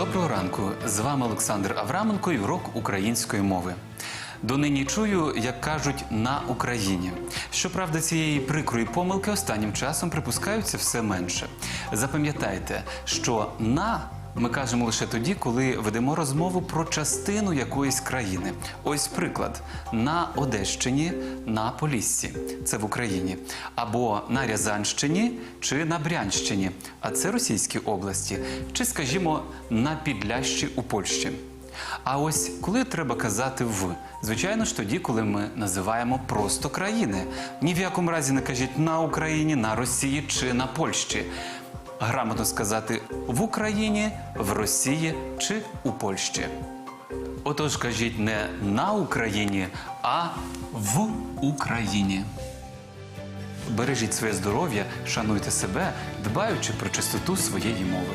Доброго ранку. З вами Олександр Авраменко і урок української мови. Донині чую, як кажуть, на Україні. Щоправда, цієї прикрої помилки останнім часом припускаються все менше. Запам'ятайте, що на ми кажемо лише тоді, коли ведемо розмову про частину якоїсь країни. Ось приклад: на Одещині, на Поліссі, це в Україні, або на Рязанщині чи на Брянщині, а це російські області, чи, скажімо, на Підлящі у Польщі. А ось коли треба казати в, звичайно ж тоді, коли ми називаємо просто країни. Ні в якому разі не кажіть на Україні, на Росії чи на Польщі. Грамотно сказати в Україні, в Росії чи у Польщі. Отож кажіть не на Україні, а в Україні. Бережіть своє здоров'я, шануйте себе, дбаючи про чистоту своєї мови.